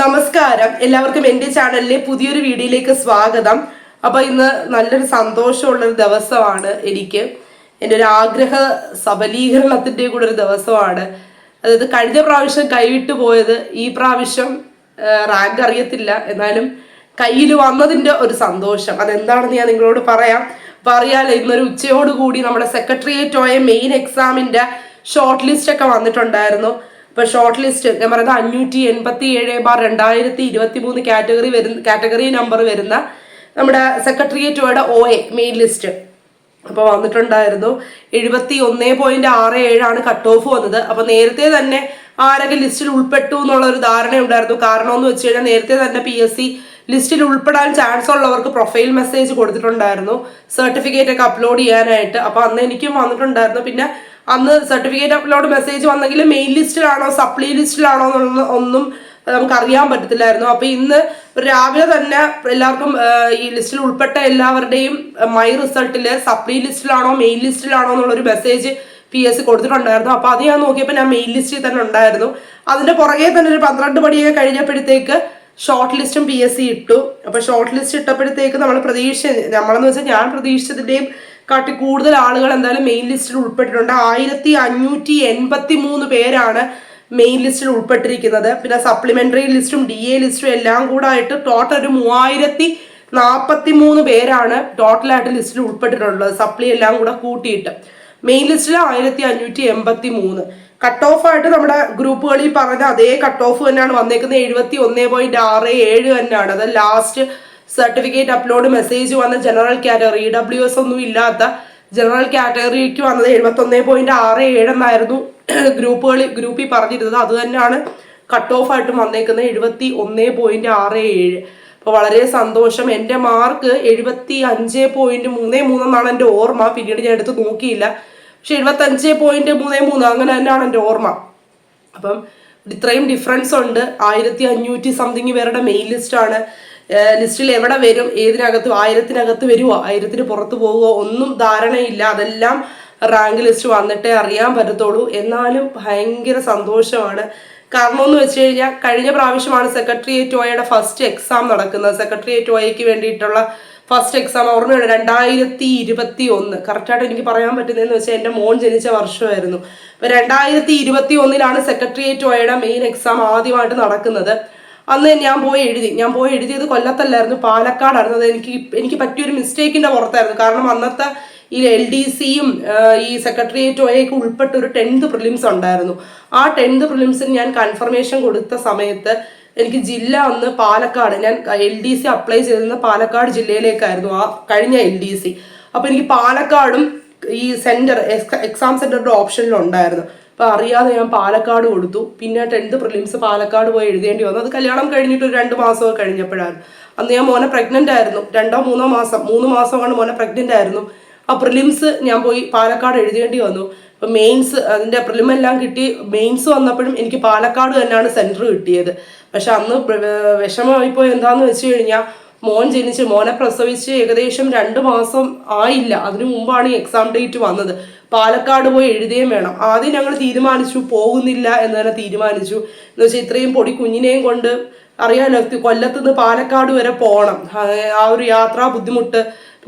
നമസ്കാരം. എല്ലാവർക്കും എന്റെ ചാനലിലെ പുതിയൊരു വീഡിയോയിലേക്ക് സ്വാഗതം. അപ്പൊ ഇന്ന് നല്ലൊരു സന്തോഷമുള്ള ഒരു ദിവസമാണ് എനിക്ക്. എന്റെ ഒരു ആഗ്രഹ സബലീകരണത്തിന്റെ കൂടെ ഒരു ദിവസമാണ്. അതായത് കഴിഞ്ഞ പ്രാവശ്യം കൈവിട്ടു പോയത് ഈ പ്രാവശ്യം റാങ്ക് അറിയത്തില്ല. എന്നാലും കയ്യിൽ വന്നതിന്റെ ഒരു സന്തോഷം. അതെന്താണെന്ന് ഞാൻ നിങ്ങളോട് പറയാം. അപ്പൊ അറിയാലോ ഇന്നൊരു ഉച്ചയോടുകൂടി നമ്മുടെ സെക്രട്ടേറിയറ്റ് പോയ മെയിൻ എക്സാമിന്റെ ഷോർട്ട് ലിസ്റ്റ് ഒക്കെ വന്നിട്ടുണ്ടായിരുന്നു. ഇപ്പൊ ഷോർട്ട് ലിസ്റ്റ് ഞാൻ പറയുന്നത് അഞ്ഞൂറ്റി എൺപത്തി ഏഴ് ബാർ രണ്ടായിരത്തി ഇരുപത്തി മൂന്ന് കാറ്റഗറി വരുന്ന കാറ്റഗറി നമ്പർ വരുന്ന നമ്മുടെ സെക്രട്ടേറിയറ്റോയുടെ ഒ എ മെയിൻ ലിസ്റ്റ് അപ്പോൾ വന്നിട്ടുണ്ടായിരുന്നു. എഴുപത്തി ഒന്നേ പോയിന്റ് ആറ് ഏഴാണ് കട്ട് ഓഫ് വന്നത്. അപ്പൊ നേരത്തെ തന്നെ ആരൊക്കെ ലിസ്റ്റിൽ ഉൾപ്പെട്ടു എന്നുള്ള ഒരു ധാരണ ഉണ്ടായിരുന്നു കാരണം എന്ന് വെച്ച് കഴിഞ്ഞാൽ നേരത്തെ തന്നെ പി എസ് സി ലിസ്റ്റിൽ ഉൾപ്പെടാൻ ചാൻസ് ഉള്ളവർക്ക് പ്രൊഫൈൽ മെസ്സേജ് കൊടുത്തിട്ടുണ്ടായിരുന്നു. സർട്ടിഫിക്കറ്റ് ഒക്കെ അപ്ലോഡ് ചെയ്യാനായിട്ട്. അപ്പൊ അന്ന് എനിക്കും വന്നിട്ടുണ്ടായിരുന്നു. പിന്നെ അന്ന് സർട്ടിഫിക്കറ്റ് അപ്ലോഡ് മെസ്സേജ് വന്നെങ്കിൽ മെയിൻ ലിസ്റ്റിലാണോ സപ്ലി ലിസ്റ്റിലാണോ എന്നുള്ള ഒന്നും നമുക്ക് അറിയാൻ പറ്റത്തില്ലായിരുന്നു. അപ്പൊ ഇന്ന് രാവിലെ തന്നെ എല്ലാവർക്കും ഈ ലിസ്റ്റിൽ ഉൾപ്പെട്ട എല്ലാവരുടെയും മൈ റിസൾട്ടിൽ സപ്ലി ലിസ്റ്റിലാണോ മെയിൻ ലിസ്റ്റിലാണോ എന്നുള്ളൊരു മെസ്സേജ് പി എസ് സി കൊടുത്തിട്ടുണ്ടായിരുന്നു. അപ്പൊ അത് ഞാൻ നോക്കിയപ്പോൾ ഞാൻ മെയിൻ ലിസ്റ്റിൽ തന്നെ ഉണ്ടായിരുന്നു. അതിന്റെ പുറകെ തന്നെ ഒരു പന്ത്രണ്ട് മണിയൊക്കെ കഴിഞ്ഞപ്പോഴത്തേക്ക് ഷോർട്ട് ലിസ്റ്റും പി എസ് സി ഇട്ടു. അപ്പൊ ഷോർട്ട് ലിസ്റ്റ് ഇട്ടപ്പോഴത്തേക്ക് നമ്മൾ പ്രതീക്ഷ നമ്മളെന്ന് വെച്ചാൽ ഞാൻ പ്രതീക്ഷിച്ചതിന്റെയും കാട്ടി കൂടുതൽ ആളുകൾ എന്തായാലും മെയിൻ ലിസ്റ്റിൽ ഉൾപ്പെട്ടിട്ടുണ്ട്. ആയിരത്തി അഞ്ഞൂറ്റി എൺപത്തി മൂന്ന് പേരാണ് മെയിൻ ലിസ്റ്റിൽ ഉൾപ്പെട്ടിരിക്കുന്നത് പിന്നെ സപ്ലിമെന്ററി ലിസ്റ്റും ഡി എ ലിസ്റ്റും എല്ലാം കൂടെ ആയിട്ട് ടോട്ടൽ ഒരു മൂവായിരത്തി നാൽപ്പത്തി മൂന്ന് പേരാണ് ടോട്ടലായിട്ട് ലിസ്റ്റിൽ ഉൾപ്പെട്ടിട്ടുള്ളത്. സപ്ലി എല്ലാം കൂടെ കൂട്ടിയിട്ട്. മെയിൻ ലിസ്റ്റിൽ ആയിരത്തി അഞ്ഞൂറ്റി എൺപത്തി മൂന്ന് കട്ട് ഓഫ് ആയിട്ട് നമ്മുടെ ഗ്രൂപ്പുകളിൽ പറഞ്ഞ അതേ കട്ട് ഓഫ് തന്നെയാണ് വന്നേക്കുന്നത്. എഴുപത്തി ഒന്ന് പോയിന്റ് ആറ് ഏഴ് തന്നെയാണ്. അത് ലാസ്റ്റ് സർട്ടിഫിക്കറ്റ് അപ്ലോഡ് മെസ്സേജ് വന്ന general category E W S ഒന്നും ഇല്ലാത്ത ജനറൽ കാറ്റഗറിക്ക് വന്നത് എഴുപത്തി ഒന്ന് പോയിന്റ് ആറ് ഏഴ് എന്നായിരുന്നു ഗ്രൂപ്പുകളിൽ ഗ്രൂപ്പിൽ പറഞ്ഞിരുന്നത്. അത് തന്നെയാണ് കട്ട് ഓഫ് ആയിട്ട് വന്നേക്കുന്നത് എഴുപത്തി ഒന്ന് പോയിന്റ് ആറ് ഏഴ്. അപ്പോൾ വളരെ സന്തോഷം. എന്റെ മാർക്ക് എഴുപത്തി അഞ്ച് പോയിന്റ് മൂന്ന് മൂന്നെന്നാണ് എന്റെ ഓർമ്മ. പിന്നീട് ഞാൻ എടുത്ത് നോക്കിയില്ല. പക്ഷെ എഴുപത്തി അഞ്ച് പോയിന്റ് മൂന്ന് മൂന്ന് അങ്ങനെ തന്നെയാണ് എന്റെ ഓർമ്മ. അപ്പം ഇത്രയും ഡിഫറൻസ് ഉണ്ട്. ആയിരത്തി അഞ്ഞൂറ്റി സംതിങ് പേരുടെ മെയിൻ ലിസ്റ്റാണ് ലിസ്റ്റിൽ എവിടെ വരും ഏതിനകത്ത് ആയിരത്തിനകത്ത് വരുമോ ആയിരത്തിന് പുറത്ത് പോവുമോ ഒന്നും ധാരണയില്ല. അതെല്ലാം റാങ്ക് ലിസ്റ്റ് വന്നിട്ടേ അറിയാൻ പറ്റത്തുള്ളൂ. എന്നാലും ഭയങ്കര സന്തോഷമാണ്. കാരണം എന്ന് വെച്ച് കഴിഞ്ഞാൽ കഴിഞ്ഞ പ്രാവശ്യമാണ് സെക്രട്ടേറിയറ്റ് ഒയുടെ ഫസ്റ്റ് എക്സാം നടക്കുന്നത്. സെക്രട്ടേറിയറ്റ് ഒയ്ക്ക് വേണ്ടിയിട്ടുള്ള ഫസ്റ്റ് എക്സാം ഓർമ്മയുണ്ട് രണ്ടായിരത്തി ഇരുപത്തി ഒന്ന് കറക്റ്റായിട്ട് എനിക്ക് പറയാൻ പറ്റുന്നതെന്ന് വെച്ചാൽ എന്റെ മോൻ ജനിച്ച വർഷമായിരുന്നു. അപ്പോൾ രണ്ടായിരത്തി ഇരുപത്തി ഒന്നിലാണ് സെക്രട്ടേറിയറ്റ് ഒയുടെ മെയിൻ എക്സാം ആദ്യമായിട്ട് നടക്കുന്നത്. അന്ന് ഞാൻ പോയി എഴുതി. ഞാൻ പോയി എഴുതിയത് കൊല്ലത്തല്ലായിരുന്നു. പാലക്കാടായിരുന്നു. അത് എനിക്ക് എനിക്ക് പറ്റിയൊരു മിസ്റ്റേക്കിന്റെ പുറത്തായിരുന്നു. കാരണം അന്നത്തെ ഈ എൽ ഡി സിയും ഈ സെക്രട്ടേറിയറ്റ് ഒയൊക്കെ ഉൾപ്പെട്ട ഒരു ടെൻത്ത് പ്രിലിംസ് ഉണ്ടായിരുന്നു. ആ ടെൻത്ത് പ്രിലിംസിന് ഞാൻ കൺഫർമേഷൻ കൊടുത്ത സമയത്ത് എനിക്ക് ജില്ല ഒന്ന് പാലക്കാട് ഞാൻ എൽ ഡി സി അപ്ലൈ ചെയ്തിരുന്ന പാലക്കാട് ജില്ലയിലേക്കായിരുന്നു ആ കഴിഞ്ഞ എൽ ഡി സി അപ്പോൾ എനിക്ക് പാലക്കാടും ഈ സെന്റർ എക്സാം സെന്ററിന്റെ ഓപ്ഷനിലുണ്ടായിരുന്നു അപ്പൊ അറിയാതെ ഞാൻ പാലക്കാട് കൊടുത്തു. പിന്നെ ടെൻത്ത് പ്രിലിംസ് പാലക്കാട് പോയി എഴുതേണ്ടി വന്നു. അത് കല്യാണം കഴിഞ്ഞിട്ട് ഒരു രണ്ട് മാസമൊക്കെ കഴിഞ്ഞപ്പോഴാണ്. അന്ന് ഞാൻ മോനെ പ്രഗ്നന്റ് ആയിരുന്നു. രണ്ടോ മൂന്നോ മാസം മൂന്ന് മാസം കൊണ്ട് മോനെ പ്രഗ്നന്റ് ആയിരുന്നു. ആ പ്രിലിംസ് ഞാൻ പോയി പാലക്കാട് എഴുതേണ്ടി വന്നു. ഇപ്പൊ മെയിൻസ് പ്രിലിം എല്ലാം കിട്ടി. മെയിൻസ് വന്നപ്പോഴും എനിക്ക് പാലക്കാട് തന്നെയാണ് സെന്റർ കിട്ടിയത്. പക്ഷെ അന്ന് വിഷമമായിപ്പോയി എന്താന്ന് വെച്ച് കഴിഞ്ഞാൽ മോൻ ജനിച്ച് മോനെ പ്രസവിച്ച് ഏകദേശം രണ്ട് മാസം ആയില്ല. അതിനു മുമ്പാണ് ഈ എക്സാം ഡേറ്റ് വന്നത്. പാലക്കാട് പോയി എഴുതുകയും വേണം. ആദ്യം ഞങ്ങൾ തീരുമാനിച്ചു പോകുന്നില്ല എന്ന് തന്നെ തീരുമാനിച്ചു. എന്ന് വെച്ചാൽ ഇത്രയും പൊടി കുഞ്ഞിനെയും കൊണ്ട് അറിയാലോ കൊല്ലത്തുനിന്ന് പാലക്കാട് വരെ പോകണം. ആ ഒരു യാത്രാ ബുദ്ധിമുട്ട്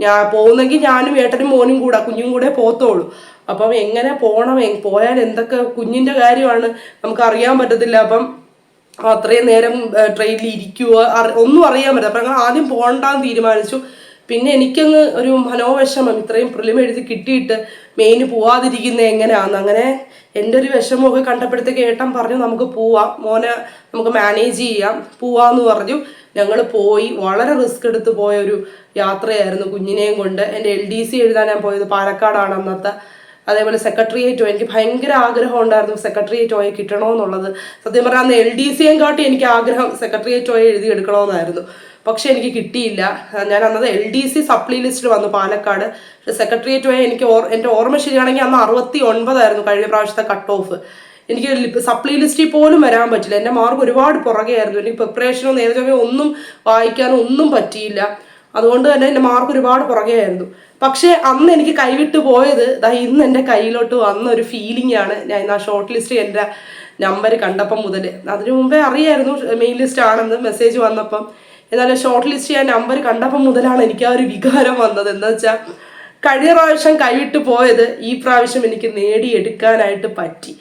ഞാൻ പോകുന്നെങ്കിൽ ഞാനും ഏട്ടനും മോനും കൂടെ കുഞ്ഞും കൂടെ പോത്തോളൂ അപ്പം എങ്ങനെ പോകണം പോയാൽ എന്തൊക്കെ കുഞ്ഞിന്റെ കാര്യമാണ് നമുക്ക് അറിയാൻ പറ്റത്തില്ല. അപ്പം അത്രയും നേരം ട്രെയിനിൽ ഇരിക്കുക ഒന്നും അറിയാൻ പറ്റില്ല. അപ്പം ഞങ്ങൾ ആദ്യം പോകണ്ടെന്ന് തീരുമാനിച്ചു. പിന്നെ എനിക്കങ്ങ് ഒരു മനോവിഷമം ഇത്രയും പ്രിലിം എഴുതി കിട്ടിയിട്ട് മെയിന് പോവാതിരിക്കുന്നത് എങ്ങനെയാന്ന്. അങ്ങനെ എന്റെ ഒരു വിഷമമൊക്കെ കണ്ടപ്പോഴത്തേക്ക് ഏട്ടൻ പറഞ്ഞു നമുക്ക് പോവാം. മോനെ നമുക്ക് മാനേജ് ചെയ്യാം. പോവാന്ന് പറഞ്ഞു. ഞങ്ങൾ പോയി. വളരെ റിസ്ക് എടുത്ത് പോയ ഒരു യാത്രയായിരുന്നു കുഞ്ഞിനെയും കൊണ്ട്. എന്റെ എൽ ഡി സി എഴുതാൻ ഞാൻ പോയത് പാലക്കാടാണ് അന്നത്തെ അതേപോലെ സെക്രട്ടറിയേറ്റോ എനിക്ക് ഭയങ്കര ആഗ്രഹം ഉണ്ടായിരുന്നു സെക്രട്ടറിയേറ്റോയെ കിട്ടണമെന്നുള്ളത്. സത്യം പറഞ്ഞാൽ അന്ന് എൽ ഡി സിയും കാട്ടി എനിക്ക് ആഗ്രഹം സെക്രട്ടറിയേറ്റോയെ എഴുതി എടുക്കണമെന്നായിരുന്നു. പക്ഷെ എനിക്ക് കിട്ടിയില്ല. ഞാൻ അന്നത് എൽ ഡി സി സപ്ലി ലിസ്റ്റിൽ വന്നു പാലക്കാട്. പക്ഷെ സെക്രട്ടേറിയറ്റോയെ എനിക്ക് ഓർ എന്റെ ഓർമ്മ ശരിയാണെങ്കിൽ അന്ന് അറുപത്തി ഒൻപതായിരുന്നു കഴിഞ്ഞ പ്രാവശ്യത്തെ കട്ട് ഓഫ് എനിക്ക് സപ്ലി ലിസ്റ്റിൽ പോലും വരാൻ പറ്റില്ല. എന്റെ മാർക്ക് ഒരുപാട് പുറകെയായിരുന്നു. എനിക്ക് പ്രിപ്പറേഷനോ നേരത്തെ ഒന്നും വായിക്കാനോ ഒന്നും പറ്റിയില്ല. അതുകൊണ്ട് തന്നെ എന്റെ മാർക്ക് ഒരുപാട് പുറകെയായിരുന്നു. പക്ഷേ അന്ന് എനിക്ക് കൈവിട്ട് പോയത് ദാ ഇന്ന് എന്റെ കയ്യിലോട്ട് വന്ന ഒരു ഫീലിംഗ് ആണ്. ഞാൻ ആ ഷോർട്ട് ലിസ്റ്റ് എന്റെ നമ്പർ കണ്ടപ്പം മുതൽ. അതിനു മുമ്പേ അറിയായിരുന്നു മെയിൻ ലിസ്റ്റ് ആണെന്ന് മെസ്സേജ് വന്നപ്പം. എന്നാലും ഷോർട്ട് ലിസ്റ്റ് ചെയ്യാൻ നമ്പർ കണ്ടപ്പം മുതലാണ് എനിക്ക് ആ ഒരു വികാരം വന്നത്. എന്താ വെച്ചാൽ കഴിഞ്ഞ പ്രാവശ്യം കൈവിട്ട് പോയത് ഈ പ്രാവശ്യം എനിക്ക് നേടിയെടുക്കാനായിട്ട് പറ്റി.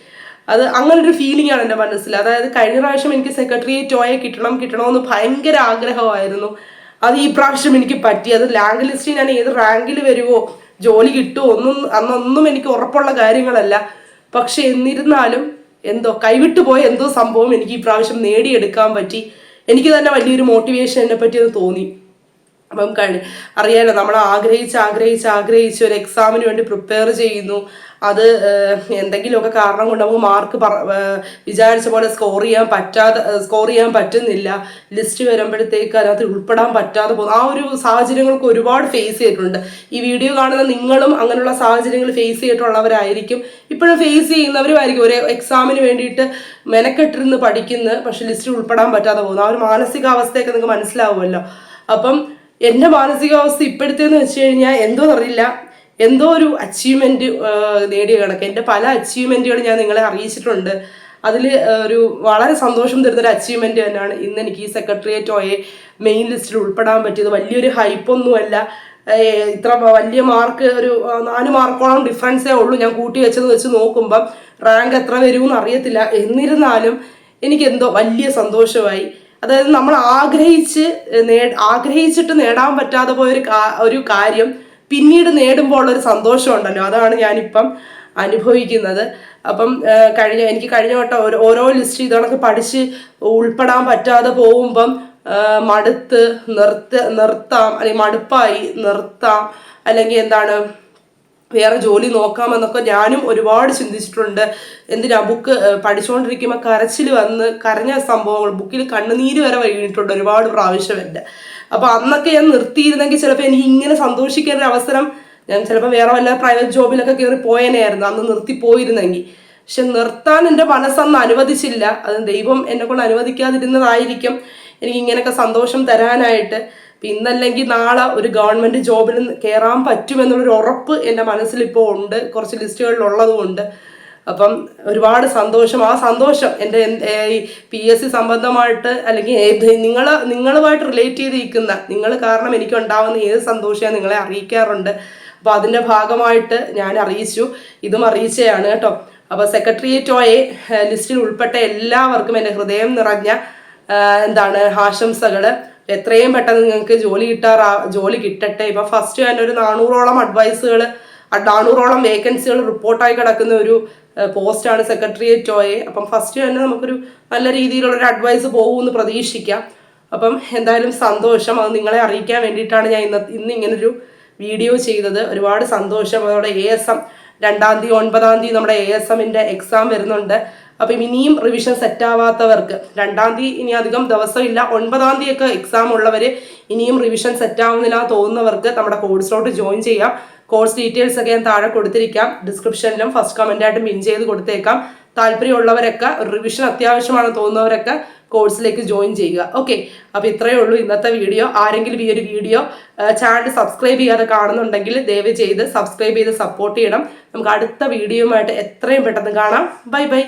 അത് അങ്ങനെ ഒരു ഫീലിംഗ് ആണ് എന്റെ മനസ്സിൽ. അതായത് കഴിഞ്ഞ പ്രാവശ്യം എനിക്ക് സെക്രട്ടറിയേറ്റ് ഓയെ കിട്ടണം കിട്ടണമെന്ന് ഭയങ്കര ആഗ്രഹമായിരുന്നു. അത് ഈ പ്രാവശ്യം എനിക്ക് പറ്റി. അത് റാങ്ക് ലിസ്റ്റിൽ ഞാൻ ഏത് റാങ്കിൽ വരുമോ ജോലി കിട്ടുമോ ഒന്നും അന്നൊന്നും എനിക്ക് ഉറപ്പുള്ള കാര്യങ്ങളല്ല. പക്ഷെ എന്നിരുന്നാലും എന്തോ കൈവിട്ടു പോയ എന്തോ സംഭവം എനിക്ക് ഈ പ്രാവശ്യം നേടിയെടുക്കാൻ പറ്റി. എനിക്ക് തന്നെ വലിയൊരു മോട്ടിവേഷൻ എന്നെ പറ്റി അത് തോന്നി. അപ്പം അറിയാലോ നമ്മൾ ആഗ്രഹിച്ച് ആഗ്രഹിച്ച് ആഗ്രഹിച്ച് ഒരു എക്സാമിന് വേണ്ടി പ്രിപ്പയർ ചെയ്യുന്നു. അത് എന്തെങ്കിലുമൊക്കെ കാരണം കൊണ്ട് നമുക്ക് മാർക്ക് വിചാരിച്ച പോലെ സ്കോർ ചെയ്യാൻ പറ്റാതെ സ്കോർ ചെയ്യാൻ പറ്റുന്നില്ല. ലിസ്റ്റ് വരുമ്പോഴത്തേക്ക് അതിനകത്ത് ഉൾപ്പെടാൻ പറ്റാതെ പോകുന്നു. ആ ഒരു സാഹചര്യങ്ങൾക്ക് ഒരുപാട് ഫേസ് ചെയ്തിട്ടുണ്ട്. ഈ വീഡിയോ കാണുന്ന നിങ്ങളും അങ്ങനെയുള്ള സാഹചര്യങ്ങൾ ഫേസ് ചെയ്തിട്ടുള്ളവരായിരിക്കും. ഇപ്പോഴും ഫേസ് ചെയ്യുന്നവരുമായിരിക്കും. ഒരു എക്സാമിന് വേണ്ടിയിട്ട് മെനക്കെട്ടിരുന്ന് പഠിക്കുന്ന പക്ഷെ ലിസ്റ്റിൽ ഉൾപ്പെടാൻ പറ്റാതെ പോകുന്നു. ആ ഒരു മാനസികാവസ്ഥയൊക്കെ നിങ്ങൾക്ക് മനസ്സിലാവുമല്ലോ. അപ്പം എന്റെ മാനസികാവസ്ഥ ഇപ്പോഴത്തേന്ന് വെച്ച് കഴിഞ്ഞാൽ എന്തോന്നറിയില്ല. എന്തോ ഒരു അച്ചീവ്മെന്റ് നേടിയ കണക്ക്. എന്റെ പല അച്ചീവ്മെന്റുകളും ഞാൻ നിങ്ങളെ അറിയിച്ചിട്ടുണ്ട്. അതിൽ ഒരു വളരെ സന്തോഷം തരുന്ന ഒരു അച്ചീവ്മെന്റ് തന്നെയാണ് ഇന്ന് എനിക്ക് ഈ സെക്രട്ടേറിയറ്റ് ഓയെ മെയിൻ ലിസ്റ്റിൽ ഉൾപ്പെടാൻ പറ്റിയത്. വലിയൊരു ഹൈപ്പൊന്നുമല്ല ഇത്ര വലിയ മാർക്ക് ഒരു നാല് മാർക്കോളം ഡിഫറൻസേ ഉള്ളൂ ഞാൻ കൂട്ടി വെച്ചത് വെച്ച് നോക്കുമ്പം. റാങ്ക് എത്ര വരുമെന്ന് അറിയത്തില്ല. എന്നിരുന്നാലും എനിക്ക് എന്തോ വലിയ സന്തോഷമായി. അതായത് നമ്മൾ ആഗ്രഹിച്ച് നേ ആഗ്രഹിച്ചിട്ട് നേടാൻ പറ്റാതെ പോയൊരു ഒരു കാര്യം പിന്നീട് നേടുമ്പോൾ ഉള്ളൊരു സന്തോഷം ഉണ്ടല്ലോ അതാണ് ഞാനിപ്പം അനുഭവിക്കുന്നത്. അപ്പം കഴിഞ്ഞ എനിക്ക് കഴിഞ്ഞ വട്ടം ഓരോ ലിസ്റ്റ് ഇതണക്ക് പഠിച്ച് ഉൾപ്പെടാൻ പറ്റാതെ പോകുമ്പം മടുത്ത് നിർത്ത നിർത്താം അല്ലെങ്കിൽ മടുപ്പായി നിർത്താം അല്ലെങ്കിൽ എന്താണ് വേറെ ജോലി നോക്കാമെന്നൊക്കെ ഞാനും ഒരുപാട് ചിന്തിച്ചിട്ടുണ്ട്. എന്തിനാ? ബുക്ക് പഠിച്ചുകൊണ്ടിരിക്കുമ്പോൾ കരച്ചിൽ വന്ന് കരഞ്ഞ സംഭവങ്ങൾ ബുക്കിൽ കണ്ണുനീര് വരെ വൈകിട്ടുണ്ട് ഒരുപാട് പ്രാവശ്യം എന്റെ. അപ്പോൾ അന്നൊക്കെ ഞാൻ നിർത്തിയിരുന്നെങ്കിൽ ചിലപ്പോൾ എനിക്ക് ഇങ്ങനെ സന്തോഷിക്കാൻ ഒരു അവസരം ഞാൻ ചിലപ്പോൾ വേറെ വല്ല പ്രൈവറ്റ് ജോബിലൊക്കെ കയറി പോയനായിരുന്നു അന്ന് നിർത്തി പോയിരുന്നെങ്കിൽ. പക്ഷെ നിർത്താൻ എന്റെ മനസ്സന്ന് അനുവദിച്ചില്ല. അത് ദൈവം എന്നെ കൊണ്ട് അനുവദിക്കാതിരുന്നതായിരിക്കും എനിക്ക് ഇങ്ങനെയൊക്കെ സന്തോഷം തരാനായിട്ട്. ഇന്നല്ലെങ്കിൽ നാളെ ഒരു ഗവൺമെന്റ് ജോബിൽ കയറാൻ പറ്റുമെന്നുള്ളൊരു ഉറപ്പ് എന്റെ മനസ്സിൽ ഇപ്പോൾ ഉണ്ട്. കുറച്ച് ലിസ്റ്റുകളിൽ ഉള്ളതുകൊണ്ട് അപ്പം ഒരുപാട് സന്തോഷം. ആ സന്തോഷം എന്റെ ഈ പി എസ് സി സംബന്ധമായിട്ട് അല്ലെങ്കിൽ നിങ്ങൾ നിങ്ങളുമായിട്ട് റിലേറ്റ് ചെയ്തിരിക്കുന്ന നിങ്ങൾ കാരണം എനിക്ക് ഉണ്ടാവുന്ന ഏത് സന്തോഷം നിങ്ങളെ അറിയിക്കാറുണ്ട്. അപ്പോൾ അതിന്റെ ഭാഗമായിട്ട് ഞാൻ അറിയിച്ചു. ഇതും അറിയിച്ചതാണ് കേട്ടോ. അപ്പോൾ സെക്രട്ടേറിയറ്റ് ഓയെ ലിസ്റ്റിൽ ഉൾപ്പെട്ട എല്ലാവർക്കും എന്റെ ഹൃദയം നിറഞ്ഞ എന്താണ് ആശംസകൾ. എത്രയും പെട്ടെന്ന് നിങ്ങൾക്ക് ജോലി കിട്ടാറാ ജോലി കിട്ടട്ടെ. ഇപ്പം ഫസ്റ്റ് തന്നെ ഒരു നാനൂറോളം അഡ്വൈസുകൾ നാനൂറോളം വേക്കൻസികൾ റിപ്പോർട്ടായി കിടക്കുന്ന ഒരു പോസ്റ്റാണ് സെക്രട്ടേറിയറ്റ് ഓയെ. അപ്പം ഫസ്റ്റ് തന്നെ നമുക്കൊരു നല്ല രീതിയിലുള്ള ഒരു അഡ്വൈസ് പോകുമെന്ന് പ്രതീക്ഷിക്കാം. അപ്പം എന്തായാലും സന്തോഷം. അത് നിങ്ങളെ അറിയിക്കാൻ വേണ്ടിയിട്ടാണ് ഞാൻ ഇന്ന് ഇന്ന് ഇങ്ങനൊരു വീഡിയോ ചെയ്തത്. ഒരുപാട് സന്തോഷം. അതോടെ എ എസ് എം രണ്ടാം തീയതി ഒൻപതാം തീയതി നമ്മുടെ എ എസ് എമ്മിന്റെ എക്സാം വരുന്നുണ്ട്. അപ്പം ഇനിയും റിവിഷൻ സെറ്റ് ആവാത്തവർക്ക് രണ്ടാം തീയതി ഇനി അധികം ദിവസമില്ല ഒൻപതാം തീയതി ഒക്കെ എക്സാം ഉള്ളവർ ഇനിയും റിവിഷൻ സെറ്റ് ആവുന്നില്ല തോന്നുന്നവർക്ക് നമ്മുടെ കോഴ്സിലോട്ട് ജോയിൻ ചെയ്യാം. കോഴ്സ് ഡീറ്റെയിൽസ് ഒക്കെ ഞാൻ താഴെ കൊടുത്തിരിക്കാം. ഡിസ്ക്രിപ്ഷനിലും ഫസ്റ്റ് കമന്റ് ആയിട്ട് പിൻ ചെയ്ത് കൊടുത്തേക്കാം. താല്പര്യമുള്ളവരൊക്കെ റിവിഷൻ അത്യാവശ്യമാണ് തോന്നുന്നവരൊക്കെ കോഴ്സിലേക്ക് ജോയിൻ ചെയ്യുക. ഓക്കെ അപ്പോൾ ഇത്രയേ ഉള്ളൂ ഇന്നത്തെ വീഡിയോ ആരെങ്കിലും ഈ ഒരു വീഡിയോ ചാനൽ സബ്സ്ക്രൈബ് ചെയ്യാതെ കാണുന്നുണ്ടെങ്കിൽ ദയവ് ചെയ്ത് സബ്സ്ക്രൈബ് ചെയ്ത് സപ്പോർട്ട് ചെയ്യണം. നമുക്ക് അടുത്ത വീഡിയോയുമായിട്ട് എത്രയും പെട്ടെന്ന് കാണാം. Bye bye